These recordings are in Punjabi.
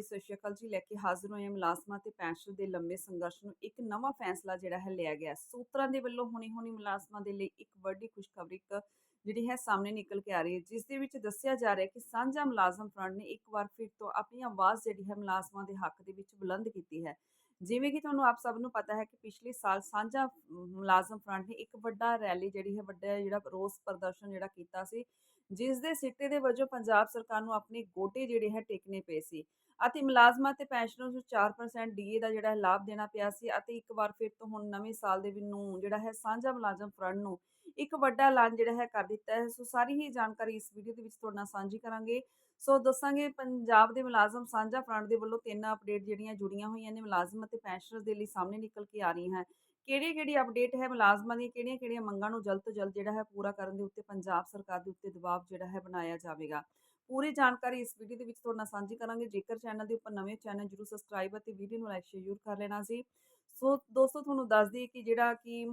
ਵਾਰੀ ਸਤਿ ਸ਼੍ਰੀ ਅਕਾਲ ਜੀ ਲੈ ਕੇ ਹਾਜ਼ਰ ਹੋਏ ਮੁਲਾਜ਼ਮਾਂ ਤੇ ਪੈਨਸ਼ਨ ਦੇ ਲੰਬੇ ਸੰਘਰਸ਼ ਨੂੰ ਇੱਕ ਨਵਾਂ ਫੈਸਲਾ ਜਿਹੜਾ ਹੈ ਲਿਆ ਗਿਆ। ਸੂਤਰਾਂ ਦੇ ਵੱਲੋਂ ਹੁਣੀ ਹੁਣੀ ਮੁਲਾਜ਼ਮਾਂ ਦੇ ਲਈ ਇੱਕ ਵੱਡੀ ਖੁਸ਼ਖਬਰੀ ਜਿਹੜੀ ਹੈ ਸਾਹਮਣੇ ਨਿਕਲ ਕੇ ਆ ਰਹੀ ਹੈ, ਜਿਸ ਦੇ ਵਿੱਚ ਦੱਸਿਆ ਜਾ ਰਿਹਾ ਹੈ ਕਿ ਸਾਂਝਾ ਮੁਲਾਜ਼ਮ ਫਰੰਟ ਨੇ ਇੱਕ ਵਾਰ ਫਿਰ ਤੋਂ ਆਪਣੀ ਆਵਾਜ਼ ਜਿਹੜੀ ਹੈ ਮੁਲਾਜ਼ਮਾਂ ਦੇ ਹੱਕ ਦੇ ਵਿੱਚ ਬੁਲੰਦ ਕੀਤੀ ਹੈ। ਜਿਵੇਂ ਕਿ ਤੁਹਾਨੂੰ ਆਪ ਸਭ ਨੂੰ ਪਤਾ ਹੈ ਕਿ ਪਿਛਲੇ ਸਾਲ ਸਾਂਝਾ ਮੁਲਾਜ਼ਮ ਫਰੰਟ ਨੇ ਇੱਕ ਵੱਡਾ ਰੈਲੀ ਜਿਹੜੀ ਹੈ, ਵੱਡਾ ਜਿਹੜਾ ਰੋਸ ਪ੍ਰਦਰਸ਼ਨ ਜਿਹੜਾ ਕੀਤਾ ਸੀ ਜਿਸ ਦੇ ਸਿੱਟੇ ਦੇ ਵਜੋਂ ਪੰਜਾਬ ਸਰਕਾਰ ਨੂੰ ਆਪਣੇ ਗੋਡੇ ਜਿਹੜੇ ਹੈ ਟੇਕਣੇ ਪਏ ਸੀ ਅਤੇ ਮੁਲਾਜ਼ਮਾਂ ਤੇ ਪੈਨਸ਼ਨਰਸ ਨੂੰ 4% ਡੀਏ ਦਾ ਜਿਹੜਾ ਲਾਭ ਦੇਣਾ ਪਿਆ ਸੀ ਅਤੇ ਇੱਕ ਵਾਰ ਫਿਰ ਤੋਂ ਹੁਣ ਨਵੇਂ ਸਾਲ ਦੇ ਨੂੰ ਜਿਹੜਾ ਹੈ ਸਾਂਝਾ ਮੁਲਾਜ਼ਮ ਫਰੰਟ ਨੂੰ ਇੱਕ ਵੱਡਾ ਐਲਾਨ ਜਿਹੜਾ ਹੈ ਕਰ ਦਿੱਤਾ ਹੈ। ਸੋ ਸਾਰੀ ਹੀ ਜਾਣਕਾਰੀ ਇਸ ਵੀਡੀਓ ਦੇ ਵਿੱਚ ਤੁਹਾਡੇ ਨਾਲ ਸਾਂਝੀ ਕਰਾਂਗੇ। ਸੋ ਦੱਸਾਂਗੇ ਪੰਜਾਬ ਦੇ ਮੁਲਾਜ਼ਮ ਸਾਂਝਾ ਫਰੰਟ ਦੇ ਵੱਲੋਂ ਤਿੰਨ ਅਪਡੇਟ ਜਿਹੜੀਆਂ ਜੁੜੀਆਂ ਹੋਈਆਂ ਨੇ ਮੁਲਾਜ਼ਮ ਅਤੇ ਪੈਨਸ਼ਨਰਸ ਦੇ ਲਈ ਸਾਹਮਣੇ ਨਿਕਲ ਕੇ ਆ ਰਹੀਆਂ ਹਨ। ਕਿਹੜੀ ਕਿਹੜੀ ਅਪਡੇਟ ਹੈ ਮੁਲਾਜ਼ਮਾਂ ਦੀਆਂ ਕਿਹੜੀਆਂ ਕਿਹੜੀਆਂ ਮੰਗਾਂ ਨੂੰ ਜਲਦ ਤੋਂ ਜਲਦ ਜਿਹੜਾ ਹੈ ਪੂਰਾ ਕਰਨ ਦੇ ਉੱਤੇ ਪੰਜਾਬ ਸਰਕਾਰ ਦੇ ਉੱਤੇ ਦਬਾਅ ਜਿਹੜਾ ਹੈ ਬਣਾਇਆ ਜਾਵੇਗਾ। ਪੂਰੀ ਜਾਣਕਾਰੀ ਇਸ ਵੀਡੀਓ ਦੇ ਵਿੱਚ ਤੁਹਾਡੇ ਨਾਲ ਸਾਂਝੀ ਕਰਾਂਗੇ। ਜੇਕਰ ਚੈਨਲ ਦੇ ਉੱਪਰ ਨਵੇਂ ਚੈਨਲ ਜਰੂਰ ਸਬਸਕ੍ਰਾਈਬ ਅਤੇ ਵੀਡੀਓ ਨੂੰ ਲਾਈਕ ਸ਼ੇਅਰ ਕਰ ਲੈਣਾ ਸੀ ਸੋ ਦੋਸਤੋ, ਤੁਹਾਨੂੰ ਦੱਸ ਦਈਏ ਕਿ ਜਿਹੜਾ ਕਿ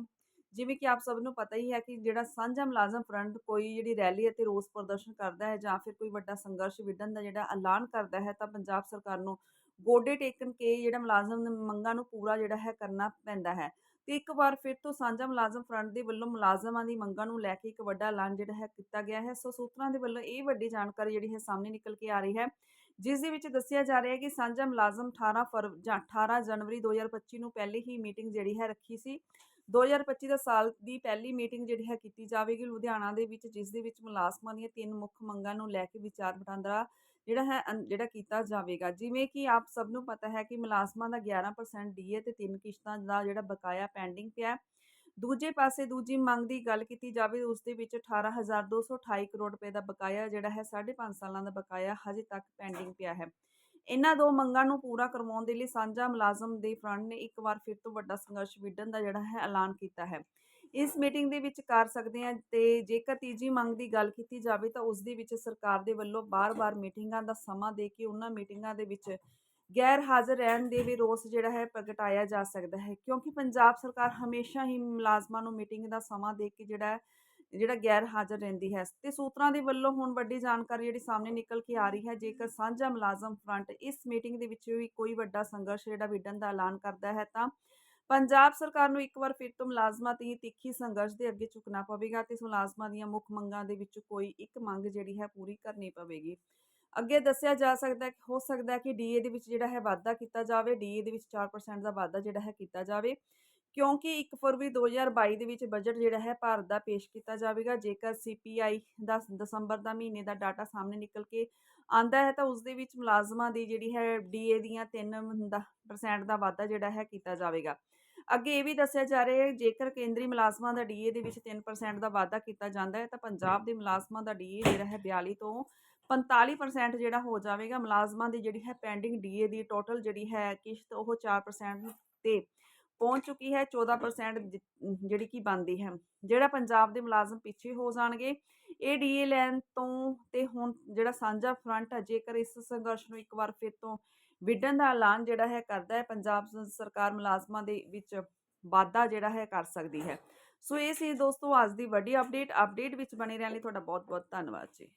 ਜਿਵੇਂ ਕਿ ਆਪ ਸਭ ਨੂੰ ਪਤਾ ਹੀ ਹੈ ਕਿ ਜਿਹੜਾ ਸਾਂਝਾ ਮੁਲਾਜ਼ਮ ਫਰੰਟ ਕੋਈ ਜਿਹੜੀ ਰੈਲੀ ਅਤੇ ਰੋਸ ਪ੍ਰਦਰਸ਼ਨ ਕਰਦਾ ਹੈ ਜਾਂ ਫਿਰ ਕੋਈ ਵੱਡਾ ਸੰਘਰਸ਼ ਵਿੱਢਣ ਦਾ ਜਿਹੜਾ ਐਲਾਨ ਕਰਦਾ ਹੈ, ਤਾਂ ਪੰਜਾਬ ਸਰਕਾਰ ਨੂੰ ਗੋਡੇ ਟੇਕਣ ਕੇ ਜਿਹੜਾ ਮੁਲਾਜ਼ਮ ਮੰਗਾਂ ਨੂੰ ਪੂਰਾ ਜਿਹੜਾ ਹੈ ਕਰਨਾ ਪੈਂਦਾ ਹੈ। ਤੇ ਇੱਕ ਵਾਰ ਫਿਰ ਤੋਂ ਸਾਂਝਾ ਮੁਲਾਜ਼ਮ ਫਰੰਟ ਦੇ ਵੱਲੋਂ ਮੁਲਾਜ਼ਮਾਂ ਦੀ ਮੰਗਾਂ ਨੂੰ ਲੈ ਕੇ ਇੱਕ ਵੱਡਾ ਐਲਾਨ ਜਿਹੜਾ ਹੈ ਕੀਤਾ ਗਿਆ ਹੈ। ਸੋ ਸੂਤਰਾਂ ਦੇ ਵੱਲੋਂ ਇਹ ਵੱਡੀ ਜਾਣਕਾਰੀ ਜਿਹੜੀ ਹੈ ਸਾਹਮਣੇ ਨਿਕਲ ਕੇ ਆ ਰਹੀ ਹੈ, ਜਿਸ ਦੇ ਵਿੱਚ ਦੱਸਿਆ ਜਾ ਰਿਹਾ ਹੈ ਕਿ ਸਾਂਝਾ ਮੁਲਾਜ਼ਮ 18 ਫਰਵ ਜਾਂ 18 ਜਨਵਰੀ 2025 ਨੂੰ ਪਹਿਲੇ ਹੀ ਮੀਟਿੰਗ ਜਿਹੜੀ ਹੈ ਰੱਖੀ ਸੀ। 2025 ਦਾ ਸਾਲ ਦੀ ਪਹਿਲੀ ਮੀਟਿੰਗ ਜਿਹੜੀ ਹੈ ਕੀਤੀ ਜਾਵੇਗੀ। ਲੁਧਿਆਣਾ ਦੇ ਵਿੱਚ, ਜਿਸ ਦੇ ਵਿੱਚ ਮੁਲਾਜ਼ਮਾਂ ਦੀਆਂ ਤਿੰਨ ਮੁੱਖ ਮੰਗਾਂ ਨੂੰ ਲੈ ਕੇ ਵਿਚਾਰ ਵਟਾਂਦਰਾ ਜਿਹੜਾ ਹੈ ਜਿਹੜਾ ਕੀਤਾ ਜਾਵੇਗਾ। ਜਿਵੇਂ ਕਿ ਆਪ ਸਭ ਨੂੰ ਪਤਾ ਹੈ ਕਿ ਮੁਲਾਜ਼ਮਾਂ ਦਾ 11% ਡੀਏ ਤੇ ਤਿੰਨ ਕਿਸ਼ਤਾਂ ਦਾ ਜਿਹੜਾ ਬਕਾਇਆ ਪੈਂਡਿੰਗ ਪਿਆ। ਹੈ। ਦੂਜੇ ਪਾਸੇ ਦੂਜੀ ਮੰਗ ਦੀ ਗੱਲ ਕੀਤੀ ਜਾਵੇ, ਉਸ ਦੇ ਵਿੱਚ 18228 ਕਰੋੜ ਰੁਪਏ ਦਾ ਬਕਾਇਆ ਜਿਹੜਾ ਹੈ 5.5 ਸਾਲਾਂ ਦਾ ਬਕਾਇਆ ਹਜੇ ਤੱਕ ਪੈਂਡਿੰਗ ਪਿਆ ਹੈ। ਇਹਨਾਂ ਦੋ ਮੰਗਾਂ ਨੂੰ ਪੂਰਾ ਕਰਵਾਉਣ ਦੇ ਲਈ ਸਾਂਝਾ ਮੁਲਾਜ਼ਮ ਦੇ ਫਰੰਟ ਨੇ ਇੱਕ ਵਾਰ ਫਿਰ ਤੋਂ ਵੱਡਾ ਸੰਘਰਸ਼ ਵਿੱਢਣ ਦਾ ਜਿਹੜਾ ਹੈ ਐਲਾਨ ਕੀਤਾ ਹੈ। ਇਸ ਮੀਟਿੰਗ ਦੇ ਵਿੱਚ ਕਰ ਸਕਦੇ ਹਾਂ ਤੇ ਜੇਕਰ ਤੀਜੀ ਮੰਗ ਦੀ ਗੱਲ ਕੀਤੀ ਜਾਵੇ ਤਾਂ ਉਸ ਦੇ ਵਿੱਚ ਸਰਕਾਰ ਦੇ ਵੱਲੋਂ ਬਾਰ-ਬਾਰ ਮੀਟਿੰਗਾਂ ਦਾ ਸਮਾਂ ਦੇ ਕੇ ਉਹਨਾਂ ਮੀਟਿੰਗਾਂ ਦੇ ਵਿੱਚ ਗੈਰ ਹਾਜ਼ਰ ਰਹਿਣ ਦੇ ਵੀ ਰੋਸ ਜਿਹੜਾ ਹੈ ਪ੍ਰਗਟਾਇਆ ਜਾ ਸਕਦਾ ਹੈ। ਕਿਉਂਕਿ ਪੰਜਾਬ ਸਰਕਾਰ ਹਮੇਸ਼ਾ ਹੀ ਮੁਲਾਜ਼ਮਾਂ ਨੂੰ ਮੀਟਿੰਗ ਦਾ ਸਮਾਂ ਦੇ ਕੇ ਜਿਹੜਾ ਜਿਹੜਾ ਗੈਰ ਹਾਜ਼ਰ ਰਹਿੰਦੀ ਹੈ ਤੇ ਸੂਤਰਾਂ ਦੇ ਵੱਲੋਂ ਹੁਣ ਵੱਡੀ ਜਾਣਕਾਰੀ ਜਿਹੜੀ ਸਾਹਮਣੇ ਨਿਕਲ ਕੇ ਆ ਰਹੀ ਹੈ, ਜੇਕਰ ਸਾਂਝਾ ਮੁਲਾਜ਼ਮ ਫਰੰਟ ਇਸ ਮੀਟਿੰਗ ਦੇ ਵਿੱਚ ਵੀ ਕੋਈ ਵੱਡਾ ਸੰਘਰਸ਼ ਜਿਹੜਾ ਵਿੱਢਣ ਦਾ ਐਲਾਨ ਕਰਦਾ ਹੈ ਤਾਂ ਪੰਜਾਬ ਸਰਕਾਰ ਨੂੰ ਇੱਕ ਵਾਰ ਫਿਰ ਤੋਂ ਮੁਲਾਜ਼ਮਾਂ ਤੇ ਤਿੱਖੀ ਸੰਘਰਸ਼ ਦੇ ਅੱਗੇ ਝੁਕਣਾ ਪਵੇਗਾ ਤੇ ਮੁਲਾਜ਼ਮਾਂ ਦੀਆਂ ਮੁੱਖ ਮੰਗਾਂ ਦੇ ਵਿੱਚ ਕੋਈ ਇੱਕ ਮੰਗ ਜਿਹੜੀ ਹੈ ਪੂਰੀ ਕਰਨੀ ਪਵੇਗੀ। ਅੱਗੇ ਦੱਸਿਆ ਜਾ ਸਕਦਾ ਹੈ ਕਿ, ਹੋ ਸਕਦਾ ਹੈ ਕਿ ਡੀਏ ਦੇ ਵਿੱਚ ਜਿਹੜਾ ਹੈ ਵਾਧਾ ਕੀਤਾ ਜਾਵੇ ਡੀਏ ਦੇ ਵਿੱਚ 4% ਦਾ ਵਾਧਾ ਜਿਹੜਾ ਹੈ ਕੀਤਾ ਜਾਵੇ। ਕਿਉਂਕਿ 1 ਫਰਵਰੀ 2022 ਦੇ ਵਿੱਚ ਬਜਟ ਜਿਹੜਾ ਹੈ ਭਾਰਤ ਦਾ ਪੇਸ਼ ਕੀਤਾ ਜਾਵੇਗਾ, ਜੇਕਰ ਸੀਪੀਆਈ ਦਾ ਦਸੰਬਰ ਦਾ ਮਹੀਨੇ ਦਾ ਡਾਟਾ ਸਾਹਮਣੇ ਨਿਕਲ ਕੇ ਆਂਦਾ ਹੈ ਤਾਂ ਉਸ ਦੇ ਵਿੱਚ ਮੁਲਾਜ਼ਮਾਂ ਦੀ ਜਿਹੜੀ ਹੈ ਡੀਏ ਦੀਆਂ 3% ਦਾ ਵਾਧਾ ਜਿਹੜਾ ਹੈ ਕੀਤਾ ਜਾਵੇਗਾ। ਅੱਗੇ ਇਹ ਵੀ ਦੱਸਿਆ ਜਾ ਰਿਹਾ ਹੈ, ਜੇਕਰ ਕੇਂਦਰੀ ਮੁਲਾਜ਼ਮਾਂ ਦਾ ਡੀਏ ਦੇ ਵਿੱਚ 3% ਦਾ ਵਾਧਾ ਕੀਤਾ ਜਾਂਦਾ ਹੈ ਤਾਂ ਪੰਜਾਬ ਦੇ ਮੁਲਾਜ਼ਮਾਂ ਦਾ ਡੀਏ ਜਿਹੜਾ ਹੈ 42 ਤੋਂ 45% ਜਿਹੜਾ ਹੋ ਜਾਵੇਗਾ। ਮੁਲਾਜ਼ਮਾਂ ਦੀ ਜਿਹੜੀ ਹੈ ਪੈਂਡਿੰਗ ਡੀਏ ਦੀ ਟੋਟਲ ਜਿਹੜੀ ਹੈ ਕਿਸ਼ਤ ਉਹ 4% ਤੇ ਪਹੁੰਚ ਚੁੱਕੀ ਹੈ 14% ਜਿਹੜੀ ਕਿ ਬਣਦੀ ਹੈ। ਜਿਹੜਾ ਪੰਜਾਬ ਦੇ ਮੁਲਾਜ਼ਮ ਪਿੱਛੇ ਹੋ ਜਾਣਗੇ, ਇਹ ਡੀਏ ਲੈਣ ਤੋਂ ਤੇ ਹੁਣ ਜਿਹੜਾ ਸਾਂਝਾ ਫਰੰਟ ਹੈ, ਜੇਕਰ ਇਸ ਸੰਘਰਸ਼ ਨੂੰ ਇੱਕ ਵਾਰ ਫਿਰ ਤੋਂ ਵਿੱਢਣ ਦਾ ਐਲਾਨ ਜਿਹੜਾ ਹੈ ਕਰਦਾ ਹੈ, ਪੰਜਾਬ ਸਰਕਾਰ ਮੁਲਾਜ਼ਮਾਂ ਦੇ ਵਿੱਚ ਵਾਧਾ ਜਿਹੜਾ ਹੈ ਕਰ ਸਕਦੀ ਹੈ। ਸੋ ਇਹ ਸੀ ਦੋਸਤੋ, ਅੱਜ ਦੀ ਵੱਡੀ ਅਪਡੇਟ ਅਪਡੇਟ ਵਿੱਚ ਬਣੇ ਰਹਿਣ ਲਈ ਤੁਹਾਡਾ ਬਹੁਤ ਬਹੁਤ ਧੰਨਵਾਦ ਜੀ।